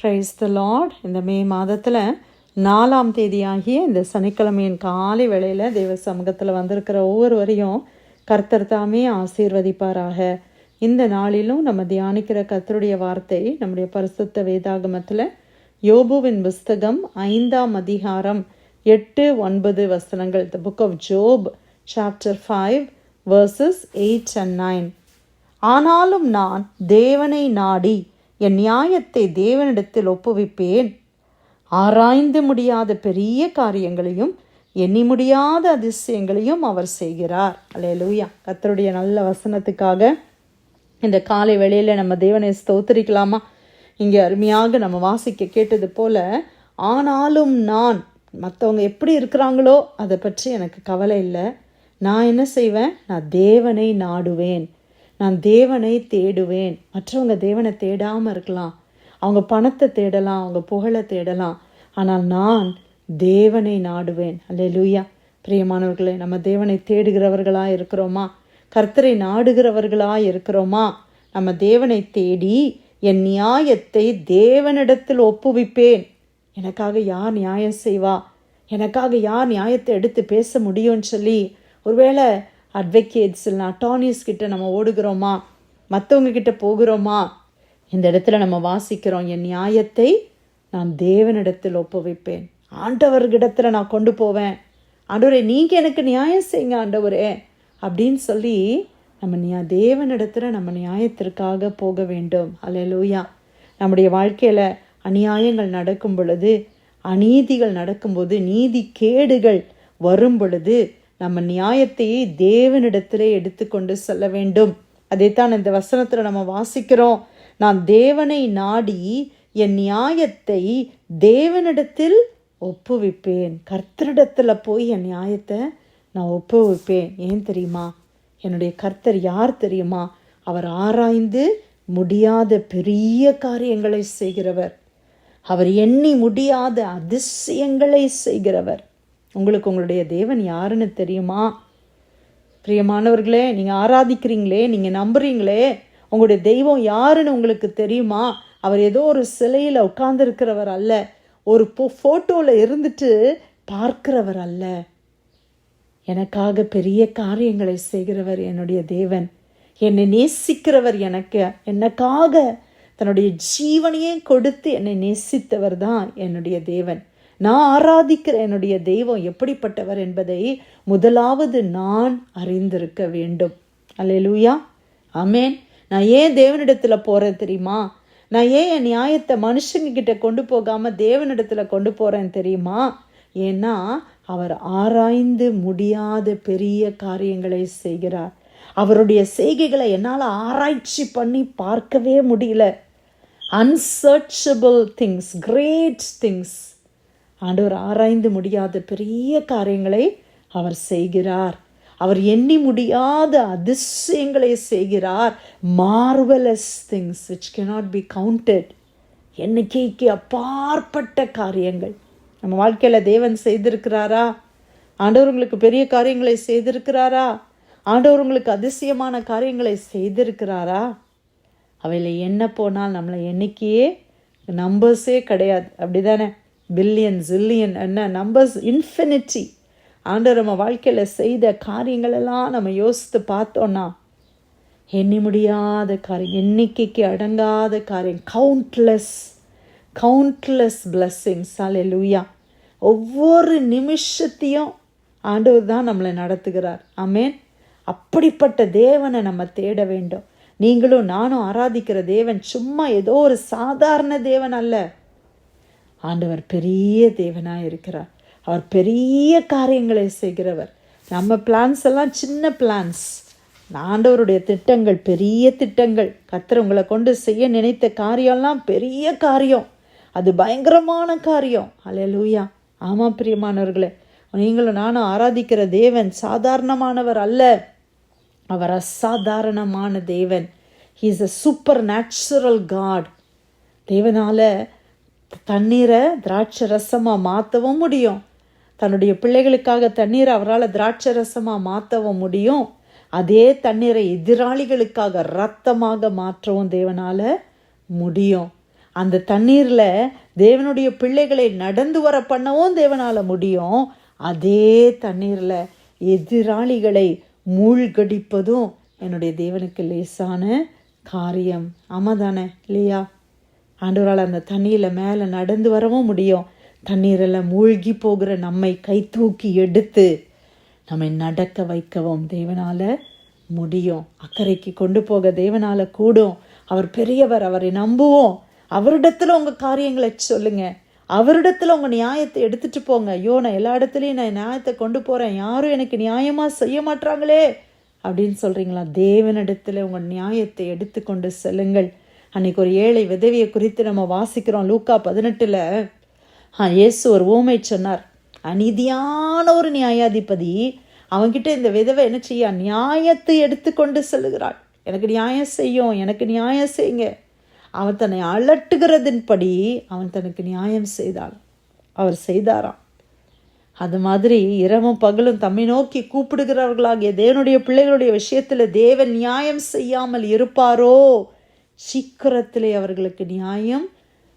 Price த Lord இந்த மே மாதத்தில் நாலாம் தேதியாகிய இந்த சனிக்கிழமையின் காலை வேளையில் தேவ சமூகத்தில் வந்திருக்கிற ஒவ்வொருவரையும் கர்த்தர் தாமே ஆசீர்வதிப்பாராக. இந்த நாளிலும் நம்ம தியானிக்கிற கர்த்தருடைய வார்த்தை நம்முடைய பரிசுத்த வேதாகமத்தில் யோபுவின் புஸ்தகம் ஐந்தாம் அதிகாரம் எட்டு ஒன்பது வசனங்கள். The book of Job chapter five verses eight and nine ஆனாலும் நான் தேவனை நாடி என் நியாயத்தை தேவனிடத்தில் ஒப்புவிப்பேன். ஆராய்ந்து முடியாத பெரிய காரியங்களையும் எண்ணி முடியாத அதிசயங்களையும் அவர் செய்கிறார். அல்லேலூயா கர்த்தருடைய நல்ல வசனத்துக்காக இந்த காலை வேளையில் நம்ம தேவனை ஸ்தோத்தரிக்கலாமா? இங்கே அருமையாக நம்ம வாசிக்க கேட்டது போல ஆனாலும் நான் மற்றவங்க எப்படி இருக்கிறாங்களோ அதை பற்றி எனக்கு கவலை இல்லை. நான் என்ன செய்வேன்? நான் தேவனை நாடுவேன். நான் தேவனை தேடுவேன். மற்றவங்க தேவனை தேடாமல் இருக்கலாம். அவங்க பணத்தை தேடலாம் அவங்க புகழை தேடலாம். ஆனால் நான் தேவனை நாடுவேன். அல்லேலூயா பிரியமானவர்களே நம்ம தேவனை தேடுகிறவர்களாக இருக்கிறோமா? கர்த்தரை நாடுகிறவர்களாக இருக்கிறோமா? நம்ம தேவனை தேடி என் நியாயத்தை தேவனிடத்தில் ஒப்புவிப்பேன். எனக்காக யார் நியாயம் செய்வா? எனக்காக யார் நியாயத்தை எடுத்து பேச முடியும்னு சொல்லி ஒருவேளை அட்வொகேட்ஸ் இல்லை அட்டார்னிஸ் கிட்ட நம்ம ஓடுகிறோமா? மற்றவங்க கிட்ட போகிறோமா? இந்த இடத்துல நம்ம வாசிக்கிறோம் என் நியாயத்தை நான் தேவனிடத்தில் ஒப்புவிப்பேன். ஆண்டவர்கிடத்தில் நான் கொண்டு போவேன். ஆண்டவரே நீங்கள் எனக்கு நியாயம் செய்யுங்க ஆண்டவரே அப்படின்னு சொல்லி நம்ம நியா தேவனிடத்தில் நம்ம நியாயத்திற்காக போக வேண்டும். அலையலூயா நம்முடைய வாழ்க்கையில் அநியாயங்கள் நடக்கும் பொழுது அநீதிகள் நடக்கும்போது நீதி கேடுகள் வரும் பொழுது நம்ம நியாயத்தையே தேவனிடத்திலே எடுத்துக்கொண்டு செல்ல வேண்டும். அதைத்தான் இந்த வசனத்தில் நம்ம வாசிக்கிறோம். நான் தேவனை நாடி என் நியாயத்தை தேவனிடத்தில் ஒப்புவிப்பேன். கர்த்தரிடத்தில் போய் என் நியாயத்தை நான் ஒப்புவிப்பேன். ஏன் தெரியுமா? என்னுடைய கர்த்தர் யார் தெரியுமா? அவர் ஆராய்ந்து முடியாத பெரிய காரியங்களை செய்கிறவர். அவர் எண்ணி முடியாத அதிசயங்களை செய்கிறவர். உங்களுக்கு உங்களுடைய தேவன் யாருன்னு தெரியுமா? பிரியமானவர்களே நீங்கள் ஆராதிக்கிறீங்களே நீங்கள் நம்புறீங்களே உங்களுடைய தெய்வம் யாருன்னு உங்களுக்கு தெரியுமா? அவர் ஏதோ ஒரு சிலையில் உட்கார்ந்துருக்கிறவர் அல்ல ஒரு ஃபோட்டோவில் இருந்துட்டு பார்க்கிறவர் அல்ல. எனக்காக பெரிய காரியங்களை செய்கிறவர் என்னுடைய தேவன். என்னை நேசிக்கிறவர் எனக்கு எனக்காக தன்னுடைய ஜீவனையே கொடுத்து என்னை நேசித்தவர் தான் என்னுடைய தேவன். நான் ஆராதிக்கிற என்னுடைய தெய்வம் எப்படிப்பட்டவர் என்பதை முதலாவது நான் அறிந்திருக்க வேண்டும். அல்லேலூயா. அமேன் நான் ஏன் தேவனிடத்தில் போகிறேன் தெரியுமா? நான் ஏன் என் நியாயத்தை மனுஷங்கக்கிட்ட கொண்டு போகாமல் தேவனிடத்தில் கொண்டு போகிறேன் தெரியுமா? ஏன்னா அவர் ஆராய்ந்து முடியாத பெரிய காரியங்களை செய்கிறார். அவருடைய செய்கைகளை என்னால் ஆராய்ச்சி பண்ணி பார்க்கவே முடியல. அன்சர்ச்சபிள் திங்ஸ் கிரேட் திங்ஸ் ஆண்டவர் ஆராய்ந்து முடியாத பெரிய காரியங்களை அவர் செய்கிறார். அவர் எண்ணி முடியாத அதிசயங்களை செய்கிறார். Marvellous things which cannot be counted எண்ணிக்கைக்கு அப்பாற்பட்ட காரியங்கள். நம்ம வாழ்க்கையில் தேவன் செய்திருக்கிறாரா? ஆண்டவர் உங்களுக்கு பெரிய காரியங்களை செய்திருக்கிறாரா? ஆண்டவர் உங்களுக்கு அதிசயமான காரியங்களை செய்திருக்கிறாரா? அவையில் என்ன போனால் நம்மளை எண்ணிக்கையே நம்பர்ஸே கிடையாது. அப்படி தானே பில்லியன் ஜில்லியன் என்ன நம்பர்ஸ் இன்ஃபினிட்டி ஆண்டவர் நம்ம வாழ்க்கையில் செய்த காரியங்களெல்லாம் நம்ம யோசித்து பார்த்தோன்னா எண்ணி முடியாத காரியம் எண்ணிக்கைக்கு அடங்காத காரியம் கவுண்ட்லெஸ் கவுண்ட்லெஸ் பிளஸ்ஸிங்ஸ் லூயா ஒவ்வொரு நிமிஷத்தையும் ஆண்டவர் தான் நம்மளை நடத்துகிறார். ஆமேன் அப்படிப்பட்ட தேவனை நம்ம தேட வேண்டும். நீங்களும் நானும் ஆராதிக்கிற தேவன் சும்மா ஏதோ ஒரு சாதாரண தேவன் அல்ல. ஆண்டவர் பெரிய தேவனாக இருக்கிறார். அவர் பெரிய காரியங்களை செய்கிறவர். நம்ம பிளான்ஸ் எல்லாம் சின்ன பிளான்ஸ் ஆண்டவருடைய திட்டங்கள் பெரிய திட்டங்கள். கத்தர் உங்களை கொண்டு செய்ய நினைத்த காரியம்லாம் பெரிய காரியம். அது பயங்கரமான காரியம். அலையலூயா ஆமாம் பிரியமானவர்களே. நீங்களும் நானும் ஆராதிக்கிற தேவன் சாதாரணமானவர் அல்ல. அவர் அசாதாரணமான தேவன். He is a supernatural God தேவனால் தண்ணீரை திராட்சை ரசமாக மாற்றவும் முடியும். தன்னுடைய பிள்ளைகளுக்காக தண்ணீரை அவரால் திராட்சை ரசமாக மாற்றவும் முடியும். அதே தண்ணீரை எதிராளிகளுக்காக ரத்தமாக மாற்றவும் தேவனால் முடியும். அந்த தண்ணீரில் தேவனுடைய பிள்ளைகளை நடந்து வர பண்ணவும் தேவனால் முடியும். அதே தண்ணீரில் எதிராளிகளை மூழ்கடிப்பதும் என்னுடைய தேவனுக்கு லேசான காரியம். ஆமாதானே இல்லையா? ஆண்டவரால் அந்த தண்ணியில் மேலே நடந்து வரவும் முடியும். தண்ணீரில் மூழ்கி போகிற நம்மை கை தூக்கி எடுத்து நம்மை நடக்க வைக்கவும் தேவனால் முடியும். அக்கறைக்கு கொண்டு போக தேவனால் கூடும். அவர் பெரியவர் அவரை நம்புவோம். அவரிடத்தில் உங்கள் காரியங்களை சொல்லுங்க. அவரிடத்தில் உங்கள் நியாயத்தை எடுத்துகிட்டு போங்க. ஐயோ நான் எல்லா இடத்துலையும் நான் நியாயத்தை கொண்டு போகிறேன் யாரும் எனக்கு நியாயமாக செய்ய மாட்டாங்களே அப்படின்னு சொல்கிறீங்களா தேவனிடத்தில் உங்கள் நியாயத்தை எடுத்துக்கொண்டு செல்லுங்கள். அன்னைக்கு ஒரு ஏழை விதவியை குறித்து நம்ம வாசிக்கிறோம். லூக்கா பதினெட்டில் ஆ இயேசு ஒரு ஊமை சொன்னார். அநீதியான ஒரு நியாயாதிபதி அவன்கிட்ட இந்த விதவை என்ன செய்ய? நியாயத்தை எடுத்துக்கொண்டு செல்லுகிறாள். எனக்கு நியாயம் செய்யும் எனக்கு நியாயம் செய்யுங்க. அவன் தன்னை அலட்டுகிறதின்படி அவன் தனக்கு நியாயம் செய்தாள். அவர் செய்தாராம். அது மாதிரி இரவும் பகலும் தம்மை நோக்கி கூப்பிடுகிறவர்களாகிய தேவனுடைய பிள்ளைகளுடைய விஷயத்தில் தேவன் நியாயம் செய்யாமல் இருப்பாரோ? சீக்கிரத்திலே அவர்களுக்கு நியாயம்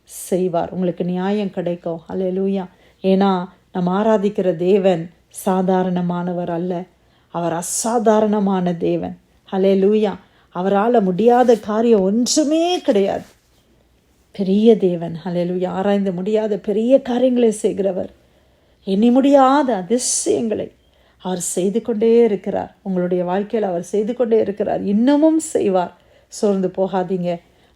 செய்வார். உங்களுக்கு நியாயம் கிடைக்கும். அல்லேலூயா ஏன்னா நம்ம ஆராதிக்கிற தேவன் சாதாரணமானவர் அல்ல. அவர் அசாதாரணமான தேவன். அல்லேலூயா அவரால் முடியாத காரியம் ஒன்றுமே கிடையாது. பெரிய தேவன். அல்லேலூயா ஆராய்ந்து முடியாத பெரிய காரியங்களை செய்கிறவர். எண்ணி முடியாத அதிசயங்களை அவர் செய்து கொண்டே இருக்கிறார். உங்களுடைய வாழ்க்கையில் அவர் செய்து கொண்டே இருக்கிறார். இன்னமும் செய்வார். சோர்ந்து போகாதீங்க.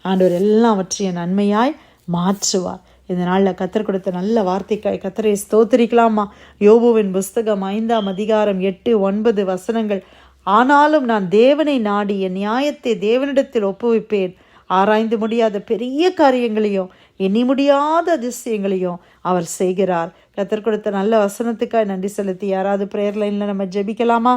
ஆண்டவர் எல்லாவற்றையும் நன்மையாய் மாற்றுவார். இந்த நாளில் கத்தர் கொடுத்த நல்ல வார்த்தைக்காய் கத்தரை ஸ்தோத்திரிக்கலாமா? யோபுவின் புஸ்தகம் ஐந்தாம் அதிகாரம் எட்டு ஒன்பது வசனங்கள். ஆனாலும் நான் தேவனை நாடி என் நியாயத்தை தேவனிடத்தில் ஒப்புவிப்பேன். ஆராய்ந்து முடியாத பெரிய காரியங்களையும் எண்ணி முடியாத அதிசயங்களையும் அவர் செய்கிறார். கத்தர் கொடுத்த நல்ல வசனத்துக்காய் நன்றி செலுத்தி யாராவது ப்ரேயர் லைனில் நம்ம ஜெபிக்கலாமா?